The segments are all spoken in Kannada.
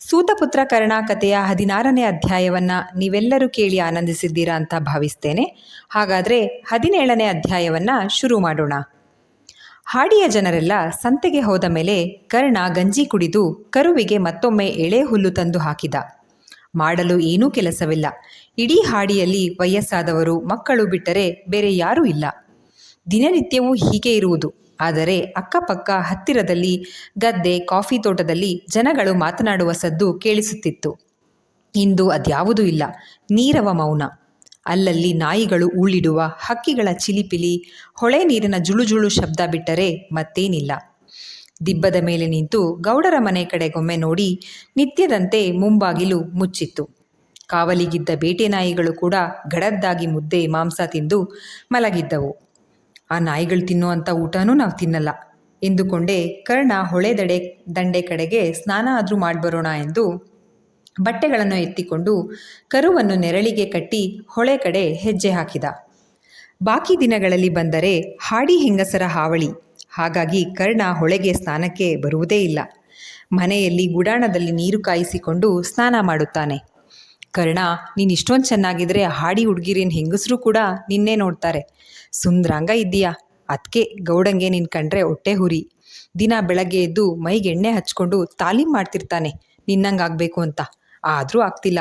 ಸೂತಪುತ್ರ ಕರ್ಣ ಕಥೆಯ ಹದಿನಾರನೇ ಅಧ್ಯಾಯವನ್ನು ನೀವೆಲ್ಲರೂ ಕೇಳಿ ಆನಂದಿಸಿದ್ದೀರಾ ಅಂತ ಭಾವಿಸ್ತೇನೆ. ಹಾಗಾದರೆ ಹದಿನೇಳನೇ ಅಧ್ಯಾಯವನ್ನು ಶುರು ಮಾಡೋಣ. ಹಾಡಿಯ ಜನರೆಲ್ಲ ಸಂತೆಗೆ ಹೋದ ಮೇಲೆ ಕರ್ಣ ಗಂಜಿ ಕುಡಿದು ಕರುವಿಗೆ ಮತ್ತೊಮ್ಮೆ ಎಳೆ ಹುಲ್ಲು ತಂದು ಹಾಕಿದ. ಮಾಡಲು ಏನೂ ಕೆಲಸವಿಲ್ಲ. ಇಡೀ ಹಾಡಿಯಲ್ಲಿ ವಯಸ್ಸಾದವರು ಮಕ್ಕಳು ಬಿಟ್ಟರೆ ಬೇರೆ ಯಾರೂ ಇಲ್ಲ. ದಿನನಿತ್ಯವೂ ಹೀಗೆ ಇರುವುದು. ಆದರೆ ಅಕ್ಕಪಕ್ಕ ಹತ್ತಿರದಲ್ಲಿ, ಗದ್ದೆ, ಕಾಫಿ ತೋಟದಲ್ಲಿ ಜನಗಳು ಮಾತನಾಡುವ ಸದ್ದು ಕೇಳಿಸುತ್ತಿತ್ತು. ಇಂದು ಅದ್ಯಾವುದೂ ಇಲ್ಲ. ನೀರವ ಮೌನ. ಅಲ್ಲಲ್ಲಿ ನಾಯಿಗಳು ಉಳ್ಳಿಡುವ ಹಕ್ಕಿಗಳ ಚಿಲಿಪಿಲಿ, ಹೊಳೆ ನೀರಿನ ಜುಳುಜುಳು ಶಬ್ದ ಬಿಟ್ಟರೆ ಮತ್ತೇನಿಲ್ಲ. ದಿಬ್ಬದ ಮೇಲೆ ನಿಂತು ಗೌಡರ ಮನೆ ಕಡೆಗೊಮ್ಮೆ ನೋಡಿ ನಿತ್ಯದಂತೆ ಮುಂಬಾಗಿಲು ಮುಚ್ಚಿತ್ತು. ಕಾವಲಿಗಿದ್ದ ಬೇಟೆ ನಾಯಿಗಳು ಕೂಡ ಗಡದ್ದಾಗಿ ಮುದ್ದೆ, ಮಾಂಸ ತಿಂದು ಮಲಗಿದ್ದವು. ಆ ನಾಯಿಗಳು ತಿನ್ನುವಂಥ ಊಟನೂ ನಾವು ತಿನ್ನಲ್ಲ. ಎಂದುಕೊಂಡೇ ಕರ್ಣ ಹೊಳೆದಡೆ ದಂಡೆ ಕಡೆಗೆ ಸ್ನಾನ ಆದರೂ ಮಾಡಿಬರೋಣ ಎಂದು ಬಟ್ಟೆಗಳನ್ನು ಎತ್ತಿಕೊಂಡು ಕರುವನ್ನು ನೆರಳಿಗೆ ಕಟ್ಟಿ ಹೊಳೆ ಕಡೆ ಹೆಜ್ಜೆ ಹಾಕಿದ. ಬಾಕಿ ದಿನಗಳಲ್ಲಿ ಬಂದರೆ ಹಾಡಿ ಹೆಂಗಸರ ಹಾವಳಿ. ಹಾಗಾಗಿ ಕರ್ಣ ಹೊಳೆಗೆ ಸ್ನಾನಕ್ಕೆ ಬರುವುದೇ ಇಲ್ಲ. ಮನೆಯಲ್ಲಿ ಗುಡಾಣದಲ್ಲಿ ನೀರು ಕಾಯಿಸಿಕೊಂಡು ಸ್ನಾನ ಮಾಡುತ್ತಾನೆ. ಕರ್ಣ, ನೀನು ಇಷ್ಟೊಂದು ಚೆನ್ನಾಗಿದ್ರೆ ಹಾಡಿ ಹುಡುಗಿರಿನ ಹೆಂಗಸರು ಕೂಡ ನಿನ್ನೆ ನೋಡ್ತಾರೆ. ಸುಂದ್ರಾಂಗ ಇದ್ದೀಯಾ? ಅದಕ್ಕೆ ಗೌಡಂಗೆ ನಿನ್ ಕಂಡ್ರೆ ಹೊಟ್ಟೆ ಹುರಿ. ದಿನ ಬೆಳಗ್ಗೆ ಎದ್ದು ಮೈಗೆ ಎಣ್ಣೆ ಹಚ್ಕೊಂಡು ತಾಲೀಮ್ ಮಾಡ್ತಿರ್ತಾನೆ, ನಿನ್ನಂಗೆ ಆಗಬೇಕು ಅಂತ. ಆದರೂ ಆಗ್ತಿಲ್ಲ.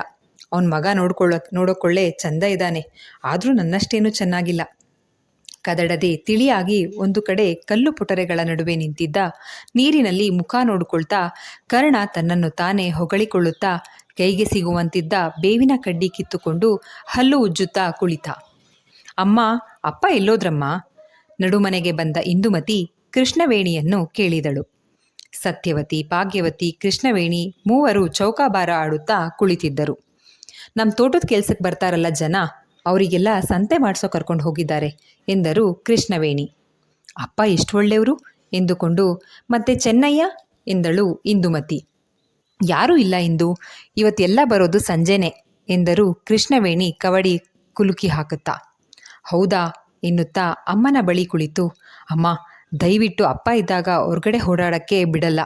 ಅವನ ಮಗ ನೋಡ್ಕೊಳ್ಳೋ ನೋಡೋಕೊಳ್ಳೆ ಚಂದ ಇದ್ದಾನೆ ಆದರೂ ನನ್ನಷ್ಟೇನೂ ಚೆನ್ನಾಗಿಲ್ಲ. ಕದಡದೆ ತಿಳಿಯಾಗಿ ಒಂದು ಕಡೆ ಕಲ್ಲು ಪುಟರೆಗಳ ನಡುವೆ ನಿಂತಿದ್ದ, ನೀರಿನಲ್ಲಿ ಮುಖ ನೋಡಿಕೊಳ್ತಾ ಕರ್ಣ ತನ್ನನ್ನು ತಾನೇ ಹೊಗಳಿಕೊಳ್ಳುತ್ತಾ ಕೈಗೆ ಸಿಗುವಂತಿದ್ದ ಬೇವಿನ ಕಡ್ಡಿ ಕಿತ್ತುಕೊಂಡು ಹಲ್ಲು ಉಜ್ಜುತ್ತಾ ಕುಳಿತ. ಅಮ್ಮ, ಅಪ್ಪ ಎಲ್ಲೋದ್ರಮ್ಮ? ನಡುಮನೆಗೆ ಬಂದ ಇಂದುಮತಿ ಕೃಷ್ಣವೇಣಿಯನ್ನು ಕೇಳಿದಳು. ಸತ್ಯವತಿ, ಭಾಗ್ಯವತಿ, ಕೃಷ್ಣವೇಣಿ ಮೂವರು ಚೌಕಾಬಾರ ಆಡುತ್ತಾ ಕುಳಿತಿದ್ದರು. ನಮ್ಮ ತೋಟದ ಕೆಲ್ಸಕ್ಕೆ ಬರ್ತಾರಲ್ಲ ಜನ, ಅವರಿಗೆಲ್ಲ ಸಂತೆ ಮಾಡಿಸೋ ಕರ್ಕೊಂಡು ಹೋಗಿದ್ದಾರೆ ಎಂದರು ಕೃಷ್ಣವೇಣಿ. ಅಪ್ಪ ಎಷ್ಟು ಒಳ್ಳೆಯವರು ಎಂದುಕೊಂಡು, ಮತ್ತೆ ಚೆನ್ನಯ್ಯ? ಎಂದಳು ಇಂದುಮತಿ. ಯಾರೂ ಇಲ್ಲ ಇಂದು ಇವತ್ತೆಲ್ಲ ಬರೋದು ಸಂಜೆನೆ ಎಂದರು ಕೃಷ್ಣವೇಣಿ ಕವಡಿ ಕುಲುಕಿ ಹಾಕುತ್ತಾ. ಹೌದಾ ಎನ್ನುತ್ತಾ ಅಮ್ಮನ ಬಳಿ ಕುಳಿತು. ಅಮ್ಮ, ದಯವಿಟ್ಟು ಅಪ್ಪ ಇದ್ದಾಗ ಹೊರಗಡೆ ಓಡಾಡೋಕ್ಕೆ ಬಿಡಲ್ಲ.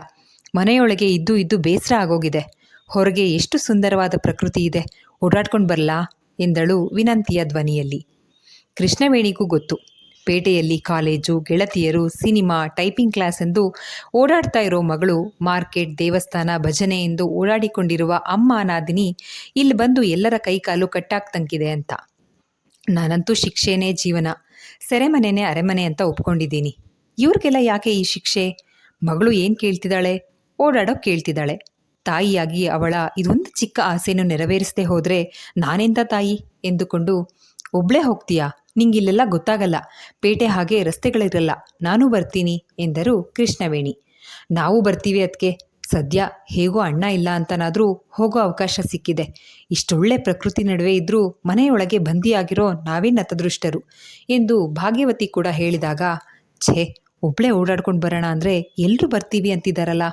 ಮನೆಯೊಳಗೆ ಇದ್ದು ಇದ್ದು ಬೇಸರ ಆಗೋಗಿದೆ. ಹೊರಗೆ ಎಷ್ಟು ಸುಂದರವಾದ ಪ್ರಕೃತಿ ಇದೆ. ಓಡಾಡ್ಕೊಂಡು ಬರಲಾ ಎಂದಳು ವಿನಂತಿಯ ಧ್ವನಿಯಲ್ಲಿ. ಕೃಷ್ಣವೇಣಿಗೂ ಗೊತ್ತು. ಪೇಟೆಯಲ್ಲಿ ಕಾಲೇಜು, ಗೆಳತಿಯರು, ಸಿನಿಮಾ, ಟೈಪಿಂಗ್ ಕ್ಲಾಸ್ ಎಂದು ಓಡಾಡ್ತಾ ಇರೋ ಮಗಳು ಮಾರ್ಕೆಟ್ ದೇವಸ್ಥಾನ ಭಜನೆ ಎಂದು ಓಡಾಡಿಕೊಂಡಿರುವ ಅಮ್ಮ ನಾದಿನಿ ಇಲ್ಲಿ ಬಂದು ಎಲ್ಲರ ಕೈಕಾಲು ಕಟ್ಟಾಕ್ತಂಕಿದೆ ಅಂತ. ನಾನಂತೂ ಶಿಕ್ಷೆನೇ ಜೀವನ, ಸೆರೆಮನೆನೇ ಅರೆಮನೆ ಅಂತ ಒಪ್ಕೊಂಡಿದ್ದೀನಿ. ಇವ್ರಿಗೆಲ್ಲ ಯಾಕೆ ಈ ಶಿಕ್ಷೆ? ಮಗಳು ಏನು ಕೇಳ್ತಿದ್ದಾಳೆ? ಓಡಾಡೋ ಕೇಳ್ತಿದ್ದಾಳೆ. ತಾಯಿಯಾಗಿ ಅವಳ ಇದೊಂದು ಚಿಕ್ಕ ಆಸೆಯನ್ನು ನೆರವೇರಿಸದೆ ಹೋದರೆ ನಾನೆಂಥ ತಾಯಿ? ಎಂದುಕೊಂಡು, ಒಬ್ಳೆ ಹೋಗ್ತೀಯಾ? ನಿಂಗಿಲ್ಲೆಲ್ಲ ಗೊತ್ತಾಗಲ್ಲ. ಪೇಟೆ ಹಾಗೆ ರಸ್ತೆಗಳಿರಲ್ಲ. ನಾನು ಬರ್ತೀನಿ ಎಂದರು ಕೃಷ್ಣವೇಣಿ. ನಾವು ಬರ್ತೀವಿ ಅದಕ್ಕೆ ಸದ್ಯ ಹೇಗೋ ಅಣ್ಣ ಇಲ್ಲ ಅಂತನಾದರೂ ಹೋಗೋ ಅವಕಾಶ ಸಿಕ್ಕಿದೆ. ಇಷ್ಟೊಳ್ಳೆ ಪ್ರಕೃತಿ ನಡುವೆ ಇದ್ದರೂ ಮನೆಯೊಳಗೆ ಬಂದಿಯಾಗಿರೋ ನಾವೇ ನತದೃಷ್ಟರು ಎಂದು ಭಾಗ್ಯವತಿ ಕೂಡ ಹೇಳಿದಾಗ, ಛೇ, ಒಬ್ಳೆ ಓಡಾಡ್ಕೊಂಡು ಬರೋಣ ಅಂದರೆ ಎಲ್ಲರೂ ಬರ್ತೀವಿ ಅಂತಿದ್ದಾರಲ್ಲ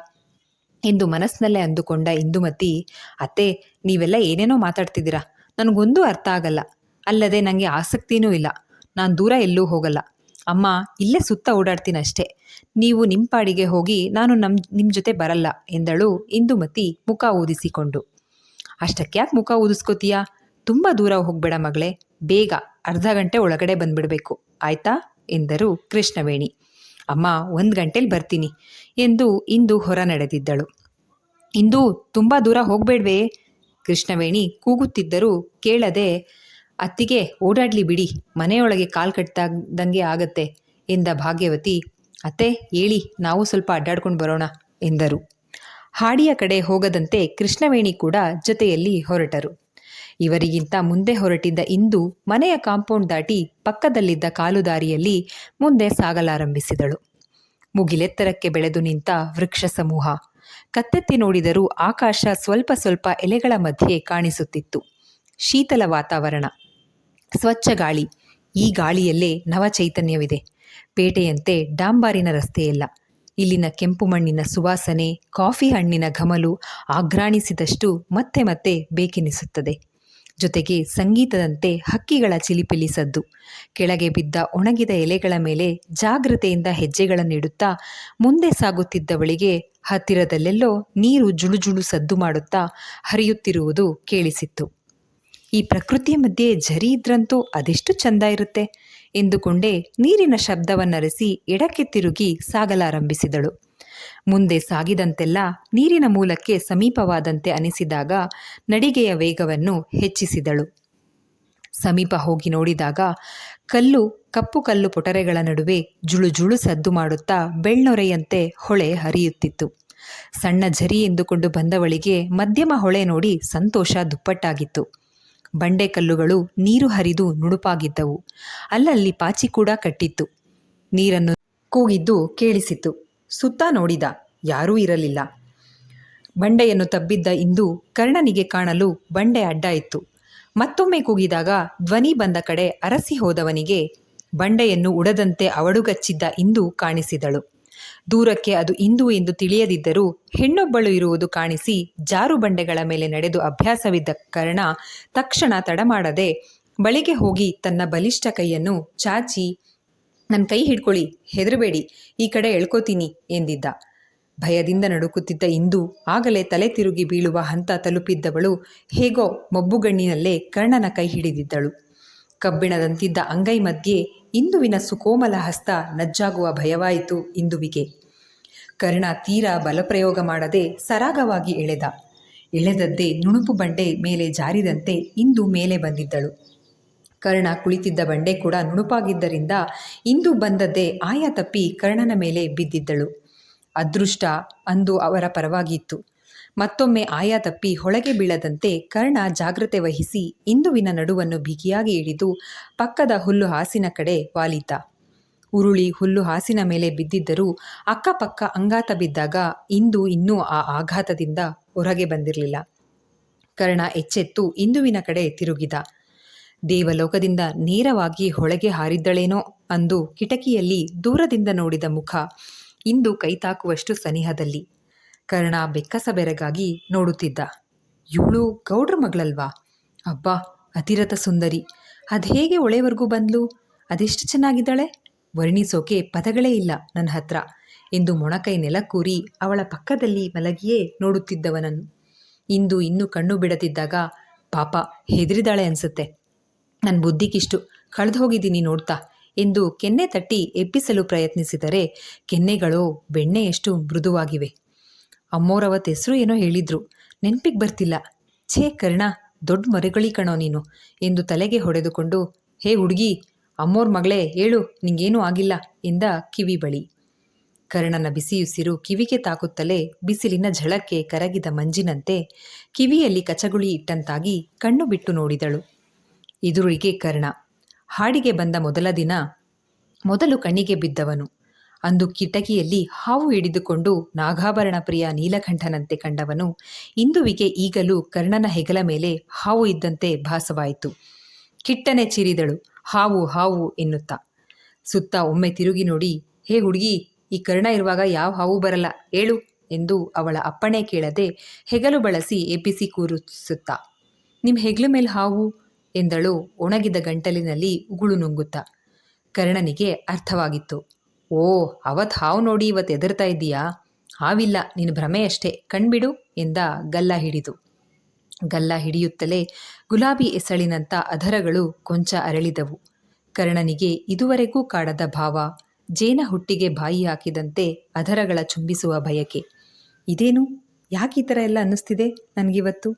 ಎಂದು ಮನಸ್ಸಿನಲ್ಲೇ ಅಂದುಕೊಂಡ ಇಂದುಮತಿ, ಅತ್ತೆ, ನೀವೆಲ್ಲ ಏನೇನೋ ಮಾತಾಡ್ತಿದ್ದೀರಾ? ನನಗೊಂದೂ ಅರ್ಥ ಆಗಲ್ಲ. ಅಲ್ಲದೆ ನನಗೆ ಆಸಕ್ತಿನೂ ಇಲ್ಲ. ನಾನು ದೂರ ಎಲ್ಲೂ ಹೋಗಲ್ಲ. ಅಮ್ಮ, ಇಲ್ಲೇ ಸುತ್ತ ಓಡಾಡ್ತೀನಿ ಅಷ್ಟೇ. ನೀವು ನಿಮ್ಮ ಪಾಡಿಗೆ ಹೋಗಿ ನಾನು ನಮ್ಮ ನಿಮ್ಮ ಜೊತೆ ಬರಲ್ಲ ಎಂದಳು ಇಂದುಮತಿ ಮುಖ ಊದಿಸಿಕೊಂಡು. ಅಷ್ಟಕ್ಕ್ಯಾಕೆ ಮುಖ ಊದಿಸ್ಕೋತೀಯಾ? ತುಂಬ ದೂರ ಹೋಗಬೇಡ ಮಗಳೇ. ಬೇಗ ಅರ್ಧ ಗಂಟೆ ಒಳಗಡೆ ಬಂದ್ಬಿಡಬೇಕು. ಆಯ್ತಾ? ಎಂದರು ಕೃಷ್ಣವೇಣಿ. ಅಮ್ಮ, ಒಂದು ಗಂಟೆಲಿ ಬರ್ತೀನಿ ಎಂದು ಇಂದು ಹೊರ ನಡೆದಿದ್ದಳು. ಇಂದು ತುಂಬ ದೂರ ಹೋಗಬೇಡ್ವೇ? ಕೃಷ್ಣವೇಣಿ ಕೂಗುತ್ತಿದ್ದರೂ ಕೇಳದೆ ಅತ್ತಿಗೆ ಓಡಾಡ್ಲಿ ಬಿಡಿ, ಮನೆಯೊಳಗೆ ಕಾಲ್ ಕಟ್ತಾದಂಗೆ ಆಗತ್ತೆ ಎಂದ ಭಾಗ್ಯವತಿ. ಅತ್ತೆ, ಹೇಳಿ, ನಾವು ಸ್ವಲ್ಪ ಅಡ್ಡಾಡ್ಕೊಂಡು ಬರೋಣ ಎಂದರು. ಹಾಡಿಯ ಕಡೆ ಹೋಗದಂತೆ ಕೃಷ್ಣವೇಣಿ ಕೂಡ ಜೊತೆಯಲ್ಲಿ ಹೊರಟರು. ಇವರಿಗಿಂತ ಮುಂದೆ ಹೊರಟಿದ್ದ ಇಂದು ಮನೆಯ ಕಾಂಪೌಂಡ್ ದಾಟಿ ಪಕ್ಕದಲ್ಲಿದ್ದ ಕಾಲುದಾರಿಯಲ್ಲಿ ಮುಂದೆ ಸಾಗಲಾರಂಭಿಸಿದಳು. ಮುಗಿಲೆತ್ತರಕ್ಕೆ ಬೆಳೆದು ನಿಂತ ವೃಕ್ಷ ಸಮೂಹ. ಕತ್ತೆತ್ತಿ ನೋಡಿದರೂ ಆಕಾಶ ಸ್ವಲ್ಪ ಸ್ವಲ್ಪ ಎಲೆಗಳ ಮಧ್ಯೆ ಕಾಣಿಸುತ್ತಿತ್ತು. ಶೀತಲ ವಾತಾವರಣ. ಸ್ವಚ್ಛ ಗಾಳಿ. ಈ ಗಾಳಿಯಲ್ಲೇ ನವ ಚೈತನ್ಯವಿದೆ ಪೇಟೆಯಂತೆ ಡಾಂಬಾರಿನ ರಸ್ತೆಯಲ್ಲ. ಇಲ್ಲಿನ ಕೆಂಪು ಮಣ್ಣಿನ ಸುವಾಸನೆ, ಕಾಫಿ ಹಣ್ಣಿನ ಘಮಲು ಆಘ್ರಾಣಿಸಿದಷ್ಟು ಮತ್ತೆ ಮತ್ತೆ ಬೇಕೆನಿಸುತ್ತದೆ. ಜೊತೆಗೆ ಸಂಗೀತದಂತೆ ಹಕ್ಕಿಗಳ ಚಿಲಿಪಿಲಿ ಸದ್ದು ಕೆಳಗೆ ಬಿದ್ದ ಒಣಗಿದ ಎಲೆಗಳ ಮೇಲೆ ಜಾಗೃತೆಯಿಂದ ಹೆಜ್ಜೆಗಳನ್ನಿಡುತ್ತಾ ಮುಂದೆ ಸಾಗುತ್ತಿದ್ದವಳಿಗೆ ಹತ್ತಿರದಲ್ಲೆಲ್ಲೋ ನೀರು ಜುಳುಜುಳು ಸದ್ದು ಮಾಡುತ್ತಾ ಹರಿಯುತ್ತಿರುವುದು ಕೇಳಿಸಿತ್ತು. ಈ ಪ್ರಕೃತಿಯ ಮಧ್ಯೆ ಝರಿ ಇದ್ರಂತೂ ಅದೆಷ್ಟು ಚಂದ ಇರುತ್ತೆ ಎಂದುಕೊಂಡೇ ನೀರಿನ ಶಬ್ದವನ್ನರಿಸಿ ಎಡಕ್ಕೆ ತಿರುಗಿ ಸಾಗಲಾರಂಭಿಸಿದಳು. ಮುಂದೆ ಸಾಗಿದಂತೆಲ್ಲ ನೀರಿನ ಮೂಲಕ್ಕೆ ಸಮೀಪವಾದಂತೆ ಅನಿಸಿದಾಗ ನಡಿಗೆಯ ವೇಗವನ್ನು ಹೆಚ್ಚಿಸಿದಳು. ಸಮೀಪ ಹೋಗಿ ನೋಡಿದಾಗ ಕಲ್ಲು, ಕಪ್ಪು ಕಲ್ಲು ಪೊಟರೆಗಳ ನಡುವೆ ಜುಳು ಜುಳು ಸದ್ದು ಮಾಡುತ್ತಾ ಬೆಳ್ಳೊರೆಯಂತೆ ಹೊಳೆ ಹರಿಯುತ್ತಿತ್ತು. ಸಣ್ಣ ಝರಿ ಎಂದುಕೊಂಡು ಬಂದವಳಿಗೆ ಮಧ್ಯಮ ಹೊಳೆ ನೋಡಿ ಸಂತೋಷ ದುಪ್ಪಟ್ಟಾಗಿತ್ತು. ಬಂಡೆಕಲ್ಲುಗಳು ನೀರು ಹರಿದು ನುಣುಪಾಗಿದ್ದವು. ಅಲ್ಲಲ್ಲಿ ಪಾಚಿ ಕೂಡ ಕಟ್ಟಿತ್ತು. ನೀರನ್ನು ಕೂಗಿದ್ದು ಕೇಳಿಸಿತು. ಸುತ್ತ ನೋಡಿದ, ಯಾರೂ ಇರಲಿಲ್ಲ. ಬಂಡೆಯನ್ನು ತಬ್ಬಿದ್ದ ಇಂದು ಕರ್ಣನಿಗೆ ಕಾಣಲು ಬಂಡೆ ಅಡ್ಡ ಇತ್ತು. ಮತ್ತೊಮ್ಮೆ ಕೂಗಿದಾಗ ಧ್ವನಿ ಬಂದ ಕಡೆ ಅರಸಿ ಹೋದವನಿಗೆ ಬಂಡೆಯನ್ನು ಉಡದಂತೆ ಅವಡುಗಚ್ಚಿದ್ದ ಇಂದು ಕಾಣಿಸಿದಳು. ದೂರಕ್ಕೆ ಅದು ಇಂದು ಎಂದು ತಿಳಿಯದಿದ್ದರೂ ಹೆಣ್ಣೊಬ್ಬಳು ಇರುವುದು ಕಾಣಿಸಿ ಜಾರು ಬಂಡೆಗಳ ಮೇಲೆ ನಡೆದು ಅಭ್ಯಾಸವಿದ್ದ ಕರ್ಣ ತಕ್ಷಣ ತಡಮಾಡದೆ ಬಳಿಗೆ ಹೋಗಿ ತನ್ನ ಬಲಿಷ್ಠ ಕೈಯನ್ನು ಚಾಚಿ ನನ್ನ ಕೈ ಹಿಡ್ಕೊಳ್ಳಿ, ಹೆದರಬೇಡಿ, ಈ ಕಡೆ ಎಳ್ಕೋತೀನಿ, ಎಂದಿದ್ದ. ಭಯದಿಂದ ನಡುಕುತ್ತಿದ್ದ ಇಂದು ಆಗಲೇ ತಲೆ ತಿರುಗಿ ಬೀಳುವ ಹಂತ ತಲುಪಿದ್ದವಳು ಹೇಗೋ ಮಬ್ಬುಗಣ್ಣಿನಲ್ಲೇ ಕರ್ಣನ ಕೈ ಹಿಡಿದಿದ್ದಳು. ಕಬ್ಬಿಣದಂತಿದ್ದ ಅಂಗೈ ಮಧ್ಯೆ ಇಂದುವಿನ ಸುಕೋಮಲ ಹಸ್ತ ನಜ್ಜಾಗುವ ಭಯವಾಯಿತು ಇಂದುವಿಗೆ. ಕರ್ಣ ತೀರಾ ಬಲಪ್ರಯೋಗ ಮಾಡದೆ ಸರಾಗವಾಗಿ ಎಳೆದ. ಎಳೆದದ್ದೇ ನುಣುಪು ಬಂಡೆ ಮೇಲೆ ಜಾರಿದಂತೆ ಇಂದು ಮೇಲೆ ಬಂದಿದ್ದಳು. ಕರ್ಣ ಕುಳಿತಿದ್ದ ಬಂಡೆ ಕೂಡ ನುಣುಪಾಗಿದ್ದರಿಂದ ಇಂದು ಬಂದದ್ದೇ ಆಯ ತಪ್ಪಿ ಕರ್ಣನ ಮೇಲೆ ಬಿದ್ದಿದ್ದಳು. ಅದೃಷ್ಟ ಅಂದು ಅವರ ಪರವಾಗಿತ್ತು. ಮತ್ತೊಮ್ಮೆ ಆಯ ತಪ್ಪಿ ಹೊಳಗೆ ಬೀಳದಂತೆ ಕರ್ಣ ಜಾಗ್ರತೆ ವಹಿಸಿ ಇಂದುವಿನ ನಡುವನ್ನು ಬಿಗಿಯಾಗಿ ಹಿಡಿದು ಪಕ್ಕದ ಹುಲ್ಲು ಹಾಸಿನ ಕಡೆ ವಾಲಿತ. ಉರುಳಿ ಹುಲ್ಲು ಹಾಸಿನ ಮೇಲೆ ಬಿದ್ದಿದ್ದರೂ ಅಕ್ಕಪಕ್ಕ ಅಂಗಾತ ಬಿದ್ದಾಗ ಇಂದು ಇನ್ನೂ ಆ ಆಘಾತದಿಂದ ಹೊರಗೆ ಬಂದಿರಲಿಲ್ಲ. ಕರ್ಣ ಎಚ್ಚೆತ್ತು ಇಂದುವಿನ ಕಡೆ ತಿರುಗಿದ. ದೇವಲೋಕದಿಂದ ನೇರವಾಗಿ ಹೊಳಗೆ ಹಾರಿದ್ದಳೇನೋ ಅಂದು ಕಿಟಕಿಯಲ್ಲಿ ದೂರದಿಂದ ನೋಡಿದ ಮುಖ ಇಂದು ಕೈತಾಕುವಷ್ಟು ಸನಿಹದಲ್ಲಿ. ಕರ್ಣ ಬೆಕ್ಕಸ ಬೆರಗಾಗಿ ನೋಡುತ್ತಿದ್ದ. ಇವಳು ಗೌಡ್ರ ಮಗಳಲ್ವಾ? ಅಬ್ಬಾ, ಅತಿರಥ ಸುಂದರಿ. ಅದ್ಹೇಗೆ ಒಳೆವರೆಗೂ ಬಂದ್ಲು? ಅದೆಷ್ಟು ಚೆನ್ನಾಗಿದ್ದಾಳೆ? ವರ್ಣಿಸೋಕೆ ಪದಗಳೇ ಇಲ್ಲ ನನ್ನ ಹತ್ರ ಎಂದು ಮೊಣಕೈ ನೆಲಕ್ಕೂರಿ ಅವಳ ಪಕ್ಕದಲ್ಲಿ ಮಲಗಿಯೇ ನೋಡುತ್ತಿದ್ದವನನ್ನು. ಇಂದು ಇನ್ನೂ ಕಣ್ಣು ಬಿಡದಿದ್ದಾಗ, ಪಾಪ, ಹೆದರಿದಾಳೆ ಅನ್ಸುತ್ತೆ. ನನ್ನ ಬುದ್ಧಿಗಿಷ್ಟು ಕಳೆದು ಹೋಗಿದ್ದೀನಿ ನೋಡ್ತಾ ಎಂದು ಕೆನ್ನೆ ತಟ್ಟಿ ಎಬ್ಬಿಸಲು ಪ್ರಯತ್ನಿಸಿದರೆ, ಕೆನ್ನೆಗಳು ಬೆಣ್ಣೆಯಷ್ಟು ಮೃದುವಾಗಿವೆ. ಅಮ್ಮೋರವತ್ತು ಹೆಸರು ಏನೋ ಹೇಳಿದ್ರು. ನೆನಪಿಗೆ ಬರ್ತಿಲ್ಲ. ಛೇ ಕರ್ಣ, ದೊಡ್ಡ ಮರಗಳಿ ಕಣೋ ನೀನು ಎಂದು ತಲೆಗೆ ಹೊಡೆದುಕೊಂಡು, ಹೇ ಹುಡುಗಿ ಅಮ್ಮೋರ್ ಮಗಳೇ, ಹೇಳು, ನಿಂಗೇನೂ ಆಗಿಲ್ಲ ಎಂದ ಕಿವಿ ಬಳಿ. ಕರ್ಣನ ಬಿಸಿಯುಸಿರು ಕಿವಿಗೆ ತಾಕುತ್ತಲೇ ಬಿಸಿಲಿನ ಝಳಕ್ಕೆ ಕರಗಿದ ಮಂಜಿನಂತೆ ಕಿವಿಯಲ್ಲಿ ಕಚಗುಳಿ ಇಟ್ಟಂತಾಗಿ ಕಣ್ಣು ಬಿಟ್ಟು ನೋಡಿದಳು. ಎದುರಿಗೆ ಕರ್ಣ, ಹಾಡಿಗೆ ಬಂದ ಮೊದಲ ದಿನ ಮೊದಲು ಕಣ್ಣಿಗೆ ಬಿದ್ದವನು. ಅಂದು ಕಿಟಕಿಯಲ್ಲಿ ಹಾವು ಹಿಡಿದುಕೊಂಡು ನಾಗಾಭರಣ ಪ್ರಿಯ ನೀಲಕಂಠನಂತೆ ಕಂಡವನು, ಇಂದುವಿಗೆ ಈಗಲೂ ಕರ್ಣನ ಹೆಗಲ ಮೇಲೆ ಹಾವು ಇದ್ದಂತೆ ಭಾಸವಾಯಿತು. ಕಿಟ್ಟನೆ ಚಿರಿದಳು, ಹಾವು ಹಾವು ಎನ್ನುತ್ತಾ. ಸುತ್ತ ಒಮ್ಮೆ ತಿರುಗಿ ನೋಡಿ, ಹೇ ಹುಡುಗಿ, ಈ ಕರ್ಣ ಇರುವಾಗ ಯಾವ ಹಾವು ಬರಲ್ಲ, ಏಳು ಎಂದು ಅವಳ ಅಪ್ಪಣೆ ಕೇಳದೆ ಹೆಗಲು ಬಳಸಿ ಎಬ್ಬಿಸಿ ಕೂರಿಸುತ್ತಾ. ನಿಮ್ಮ ಹೆಗಲು ಮೇಲೆ ಹಾವು ಎಂದಳು ಒಣಗಿದ ಗಂಟಲಿನಲ್ಲಿ ಉಗುಳು ನುಂಗುತ್ತ. ಕರ್ಣನಿಗೆ ಅರ್ಥವಾಗಿತ್ತು ಓ, ಅವತ್ ಹಾವು ನೋಡಿ ಇವತ್ತು ಎದುರ್ತಾ ಇದ್ದೀಯಾ? ಹಾವಿಲ್ಲ ನಿನ್ನ ಭ್ರಮೆ ಅಷ್ಟೇ. ಕಣ್ಬಿಡು ಎಂದ ಗಲ್ಲ ಹಿಡಿದು. ಗಲ್ಲ ಹಿಡಿಯುತ್ತಲೇ ಗುಲಾಬಿ ಎಸಳಿನಂಥ ಅಧರಗಳು ಕೊಂಚ ಅರಳಿದವು. ಕರ್ಣನಿಗೆ ಇದುವರೆಗೂ ಕಾಡದ ಭಾವ, ಜೇನ ಹುಟ್ಟಿಗೆ ಬಾಯಿ ಹಾಕಿದಂತೆ ಅಧರಗಳ ಚುಂಬಿಸುವ ಬಯಕೆ. ಇದೇನು? ಯಾಕೆ ಈ ಥರ ಎಲ್ಲ ಅನ್ನಿಸ್ತಿದೆ ನನಗಿವತ್ತು?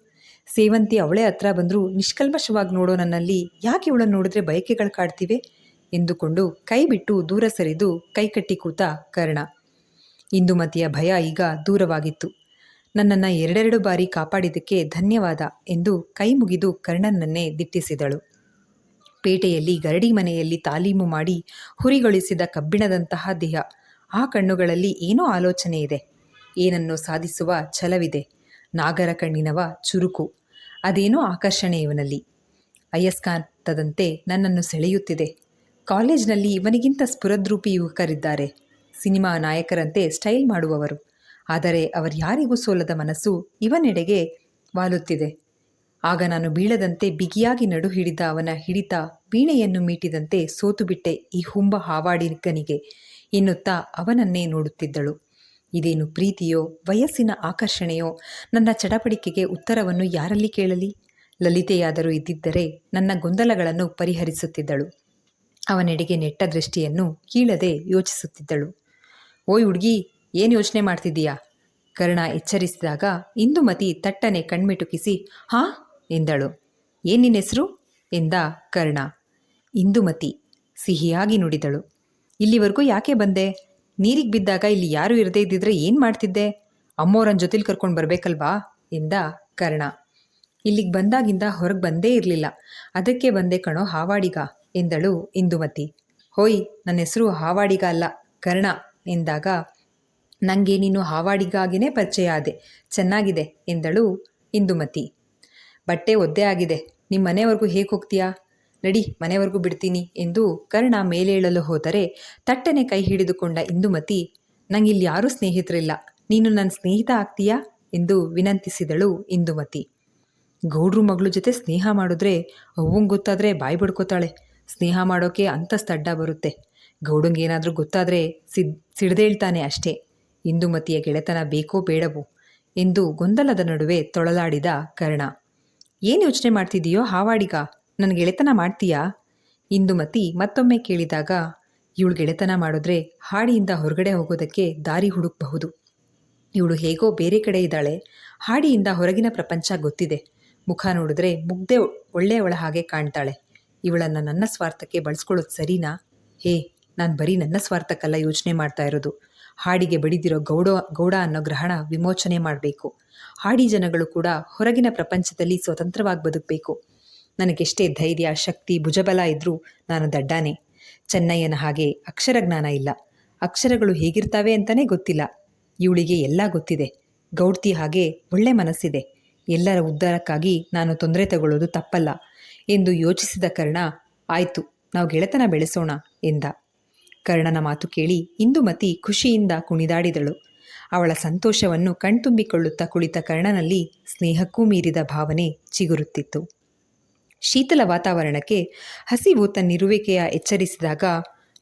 ಸೇವಂತಿ ಅವಳೇ ಹತ್ರ ಬಂದರೂ ನಿಷ್ಕಲ್ಮಶವಾಗಿ ನೋಡೋ ನನ್ನಲ್ಲಿ ಯಾಕೆ ಇವಳನ್ನು ನೋಡಿದ್ರೆ ಬಯಕೆಗಳು ಕಾಡ್ತಿವೆ? ಎಂದುಕೊಂಡು ಕೈಬಿಟ್ಟು ದೂರ ಸರಿದು ಕೈಕಟ್ಟಿ ಕೂತ ಕರ್ಣ. ಇಂದುಮತಿಯ ಭಯ ಈಗ ದೂರವಾಗಿತ್ತು. ನನ್ನನ್ನು ಎರಡೆರಡು ಬಾರಿ ಕಾಪಾಡಿದ್ದಕ್ಕೆ ಧನ್ಯವಾದ ಎಂದು ಕೈ ಮುಗಿದು ಕರ್ಣನನ್ನೇ ದಿಟ್ಟಿಸಿದಳು. ಪೇಟೆಯಲ್ಲಿ ಗರಡಿ ಮನೆಯಲ್ಲಿ ತಾಲೀಮು ಮಾಡಿ ಹುರಿಗೊಳಿಸಿದ ಕಬ್ಬಿಣದಂತಹ ದೇಹ. ಆ ಕಣ್ಣುಗಳಲ್ಲಿ ಏನೋ ಆಲೋಚನೆ ಇದೆ. ಏನನ್ನು ಸಾಧಿಸುವ ಛಲವಿದೆ. ನಾಗರ ಕಣ್ಣಿನವ ಚುರುಕು. ಅದೇನೋ ಆಕರ್ಷಣೆ ಇವನಲ್ಲಿ ಅಯಸ್ಕಾಂತದಂತೆ ನನ್ನನ್ನು ಸೆಳೆಯುತ್ತಿದೆ. ಕಾಲೇಜ್ನಲ್ಲಿ ಇವನಿಗಿಂತ ಸ್ಫುರದ್ರೂಪಿ ಯುವಕರಿದ್ದಾರೆ. ಸಿನಿಮಾ ನಾಯಕರಂತೆ ಸ್ಟೈಲ್ ಮಾಡುವವರು. ಆದರೆ ಅವರ್ಯಾರಿಗೂ ಸೋಲದ ಮನಸ್ಸು ಇವನೆಡೆಗೆ ವಾಲುತ್ತಿದೆ. ಆಗ ನಾನು ಬೀಳದಂತೆ ಬಿಗಿಯಾಗಿ ನಡು ಹಿಡಿದ ಅವನ ಹಿಡಿತ ವೀಣೆಯನ್ನು ಮೀಟಿದಂತೆ ಸೋತುಬಿಟ್ಟೆ ಈ ಹುಂಬ ಹಾವಾಡಿಗನಿಗೆ. ಎನ್ನುತ್ತಾ ಅವನನ್ನೇ ನೋಡುತ್ತಿದ್ದಳು. ಇದೇನು ಪ್ರೀತಿಯೋ, ವಯಸ್ಸಿನ ಆಕರ್ಷಣೆಯೋ, ನನ್ನ ಚಡಪಡಿಕೆಗೆ ಉತ್ತರವನ್ನು ಯಾರಲ್ಲಿ ಕೇಳಲಿ? ಲಲಿತೆಯಾದರೂ ಇದ್ದಿದ್ದರೆ ನನ್ನ ಗೊಂದಲಗಳನ್ನು ಪರಿಹರಿಸುತ್ತಿದ್ದಳು. ಅವನೆಡೆಗೆ ನೆಟ್ಟ ದೃಷ್ಟಿಯನ್ನು ಕೀಳದೆ ಯೋಚಿಸುತ್ತಿದ್ದಳು. ಓಯ್ ಹುಡುಗಿ, ಏನು ಯೋಚನೆ ಮಾಡ್ತಿದ್ದೀಯಾ? ಕರ್ಣ ಎಚ್ಚರಿಸಿದಾಗ ಇಂದುಮತಿ ತಟ್ಟನೆ ಕಣ್ಮಿಟುಕಿಸಿ, ಹಾ? ಎಂದಳು. ಏನಿನ ಹೆಸರು? ಎಂದ ಕರ್ಣ. ಇಂದುಮತಿ ಸಿಹಿಯಾಗಿ ನುಡಿದಳು. ಇಲ್ಲಿವರೆಗೂ ಯಾಕೆ ಬಂದೆ? ನೀರಿಗೆ ಬಿದ್ದಾಗ ಇಲ್ಲಿ ಯಾರೂ ಇರದೇ ಇದ್ದಿದ್ರೆ ಏನು ಮಾಡ್ತಿದ್ದೆ? ಅಮ್ಮೋರನ್ನ ಜೊತೆಲಿ ಕರ್ಕೊಂಡು ಬರಬೇಕಲ್ವಾ? ಎಂದ ಕರ್ಣ. ಇಲ್ಲಿಗೆ ಬಂದಾಗಿಂದ ಹೊರಗೆ ಬಂದೇ ಇರಲಿಲ್ಲ. ಅದಕ್ಕೆ ಬಂದೆ ಕಣೋ ಹಾವಾಡಿಗ. ಎಂದಳು ಇಂದುಮತಿ. ಹೋಯ್ ನನ್ನ ಹೆಸರು ಹಾವಾಡಿಗ ಅಲ್ಲ, ಕರ್ಣ ಎಂದಾಗ ನನಗೆ ನೀನು ಹಾವಾಡಿಗಾಗಿನೇ ಪರಿಚಯ ಆದೆ, ಚೆನ್ನಾಗಿದೆ ಎಂದಳು ಇಂದುಮತಿ. ಬಟ್ಟೆ ಒದ್ದೆ ಆಗಿದೆ ನಿಮ್ಮ ಮನೆವರೆಗೂ ಹೇಗೆ ಹೋಗ್ತೀಯಾ? ನಡಿ, ಮನೆವರೆಗೂ ಬಿಡ್ತೀನಿ ಎಂದು ಕರ್ಣ ಮೇಲೇಳಲು ಹೋದರೆ, ತಟ್ಟನೆ ಕೈ ಹಿಡಿದುಕೊಂಡ ಇಂದುಮತಿ, ನಂಗಿಲ್ಲಿ ಯಾರೂ ಸ್ನೇಹಿತರಿಲ್ಲ, ನೀನು ನನ್ನ ಸ್ನೇಹಿತ ಆಗ್ತೀಯಾ? ಎಂದು ವಿನಂತಿಸಿದಳು ಇಂದುಮತಿ. ಗೌಡ್ರು ಮಗಳು ಜೊತೆ ಸ್ನೇಹ ಮಾಡಿದ್ರೆ, ಅವ್ವಂಗೆ ಗೊತ್ತಾದರೆ ಬಾಯಿ ಬಡ್ಕೋತಾಳೆ. ಸ್ನೇಹ ಮಾಡೋಕೆ ಅಂತಸ್ತಡ್ಡ ಬರುತ್ತೆ. ಗೌಡಂಗೆ ಏನಾದರೂ ಗೊತ್ತಾದರೆ ಸಿದ್, ಸಿಡ್ದೇಳ್ತಾನೆ ಅಷ್ಟೇ. ಇಂದುಮತಿಯ ಗೆಳೆತನ ಬೇಕೋ ಬೇಡವೋ? ಎಂದು ಗೊಂದಲದ ನಡುವೆ ತೊಳಲಾಡಿದ ಕರ್ಣ. ಏನು ಯೋಚನೆ ಮಾಡ್ತಿದೀಯೋ ಹಾವಾಡಿಗ? ನನ್ನ ಗೆಳೆತನ ಮಾಡ್ತೀಯಾ? ಇಂದುಮತಿ ಮತ್ತೊಮ್ಮೆ ಕೇಳಿದಾಗ, ಇವಳು ಗೆಳೆತನ ಮಾಡಿದ್ರೆ ಹಾಡಿಯಿಂದ ಹೊರಗಡೆ ಹೋಗೋದಕ್ಕೆ ದಾರಿ ಹುಡುಕಬಹುದು. ಇವಳು ಹೇಗೋ ಬೇರೆ ಕಡೆ ಇದ್ದಾಳೆ. ಹಾಡಿಯಿಂದ ಹೊರಗಿನ ಪ್ರಪಂಚ ಗೊತ್ತಿದೆ. ಮುಖ ನೋಡಿದ್ರೆ ಮುಗ್ದೆ ಒಳ್ಳೆಯವಳ ಹಾಗೆ ಕಾಣ್ತಾಳೆ. ಇವಳನ್ನು ನನ್ನ ಸ್ವಾರ್ಥಕ್ಕೆ ಬಳಸ್ಕೊಳ್ಳೋದು ಸರಿನಾ? ಹೇ, ನಾನು ಬರೀ ನನ್ನ ಸ್ವಾರ್ಥಕ್ಕೆಲ್ಲ ಯೋಚನೆ ಮಾಡ್ತಾ ಇರೋದು. ಹಾಡಿಗೆ ಬಡಿದಿರೋ ಗೌಡ ಗೌಡ ಅನ್ನೋ ಗ್ರಹಣ ವಿಮೋಚನೆ ಮಾಡಬೇಕು. ಹಾಡಿ ಜನಗಳು ಕೂಡ ಹೊರಗಿನ ಪ್ರಪಂಚದಲ್ಲಿ ಸ್ವತಂತ್ರವಾಗಿ ಬದುಕಬೇಕು. ನನಗೆಷ್ಟೇ ಧೈರ್ಯ, ಶಕ್ತಿ, ಭುಜಬಲ ಇದ್ರೂ ನಾನು ದಡ್ಡಾನೆ. ಚೆನ್ನಯ್ಯನ ಹಾಗೆ ಅಕ್ಷರ ಜ್ಞಾನ ಇಲ್ಲ. ಅಕ್ಷರಗಳು ಹೇಗಿರ್ತಾವೆ ಅಂತಲೇ ಗೊತ್ತಿಲ್ಲ. ಇವಳಿಗೆ ಎಲ್ಲ ಗೊತ್ತಿದೆ. ಗೌಡ್ತಿ ಹಾಗೆ ಒಳ್ಳೆ ಮನಸ್ಸಿದೆ. ಎಲ್ಲರ ಉದ್ಧಾರಕ್ಕಾಗಿ ನಾನು ತೊಂದರೆ ತಗೊಳ್ಳೋದು ತಪ್ಪಲ್ಲ. ಎಂದು ಯೋಚಿಸಿದ ಕರ್ಣ, ಆಯ್ತು, ನಾವು ಗೆಳೆತನ ಬೆಳೆಸೋಣ ಎಂದ. ಕರ್ಣನ ಮಾತು ಕೇಳಿ ಇಂದುಮತಿ ಖುಷಿಯಿಂದ ಕುಣಿದಾಡಿದಳು. ಅವಳ ಸಂತೋಷವನ್ನು ಕಣ್ತುಂಬಿಕೊಳ್ಳುತ್ತಾ ಕುಳಿತ ಕರ್ಣನಲ್ಲಿ ಸ್ನೇಹಕ್ಕೂ ಮೀರಿದ ಭಾವನೆ ಚಿಗುರುತ್ತಿತ್ತು. ಶೀತಲ ವಾತಾವರಣಕ್ಕೆ ಹಸಿವು ತನ್ನಿರುವಿಕೆಯ ಎಚ್ಚರಿಸಿದಾಗ